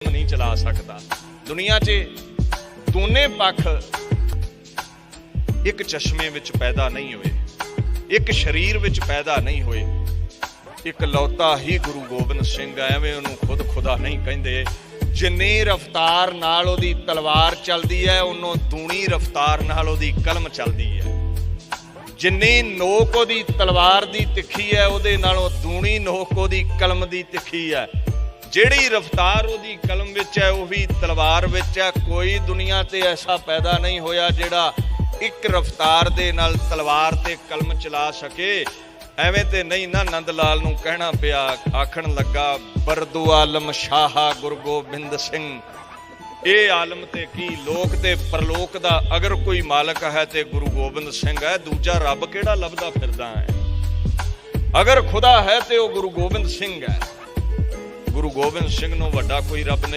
ਨਹੀਂ ਚਲਾ ਸਕਦਾ। ਦੁਨੀਆ 'ਚ ਦੋਨੇ ਪੱਖ ਇੱਕ ਚਸ਼ਮੇ ਵਿੱਚ ਪੈਦਾ ਨਹੀਂ ਹੋਏ, ਇੱਕ ਸਰੀਰ ਵਿੱਚ ਪੈਦਾ ਨਹੀਂ ਹੋਏ, ਇੱਕ ਲੌਤਾ ਹੀ ਗੁਰੂ ਗੋਬਿੰਦ ਸਿੰਘ ਐਵੇਂ ਉਹਨੂੰ ਖੁਦ ਖੁਦਾ ਨਹੀਂ ਕਹਿੰਦੇ। ਜਿੰਨੀ ਰਫ਼ਤਾਰ ਨਾਲ ਉਹਦੀ ਤਲਵਾਰ ਚੱਲਦੀ ਹੈ ਉਹਨੋਂ ਦੂਣੀ ਰਫ਼ਤਾਰ ਨਾਲ ਉਹਦੀ ਕਲਮ ਚੱਲਦੀ ਹੈ। ਜਿੰਨੀ ਨੋਕ ਉਹਦੀ ਤਲਵਾਰ ਦੀ ਤਿੱਖੀ ਹੈ, ਉਹਦੇ ਨਾਲੋਂ ਦੂਣੀ ਨੋਕ ਉਹਦੀ ਕਲਮ ਦੀ ਤਿੱਖੀ ਹੈ। ਜਿਹੜੀ ਰਫ਼ਤਾਰ ਉਹਦੀ ਕਲਮ ਵਿੱਚ ਹੈ, ਉਹੀ ਤਲਵਾਰ ਵਿੱਚ ਹੈ। ਕੋਈ ਦੁਨੀਆ ਤੇ ਐਸਾ ਪੈਦਾ ਨਹੀਂ ਹੋਇਆ ਜਿਹੜਾ ਇੱਕ ਰਫ਼ਤਾਰ ਦੇ ਨਾਲ ਤਲਵਾਰ ਤੇ ਕਲਮ ਚਲਾ ਸਕੇ। ਐਵੇਂ ਤੇ ਨਹੀਂ ਨਾ ਨੰਦ ਲਾਲ ਨੂੰ ਕਹਿਣਾ ਪਿਆ। ਆਖਣ ਲੱਗਾ, ਬਰਦੂ ਆਲਮ ਸ਼ਾਹਾ ਗੁਰੂ ਗੋਬਿੰਦ ਸਿੰਘ। ਇਹ ਆਲਮ ਤੇ ਕੀ ਲੋਕ ਤੇ ਪਰਲੋਕ ਦਾ ਅਗਰ ਕੋਈ ਮਾਲਕ ਹੈ ਤੇ ਗੁਰੂ ਗੋਬਿੰਦ ਸਿੰਘ ਹੈ, ਦੂਜਾ ਰੱਬ ਕਿਹੜਾ ਲੱਭਦਾ ਫਿਰਦਾ ਹੈ? ਅਗਰ ਖੁਦਾ ਹੈ ਤੇ ਉਹ ਗੁਰੂ ਗੋਬਿੰਦ ਸਿੰਘ ਹੈ। ਗੁਰੂ ਗੋਬਿੰਦ ਸਿੰਘ ਨੂੰ ਵੱਡਾ ਕੋਈ ਰੱਬ ਨਹੀਂ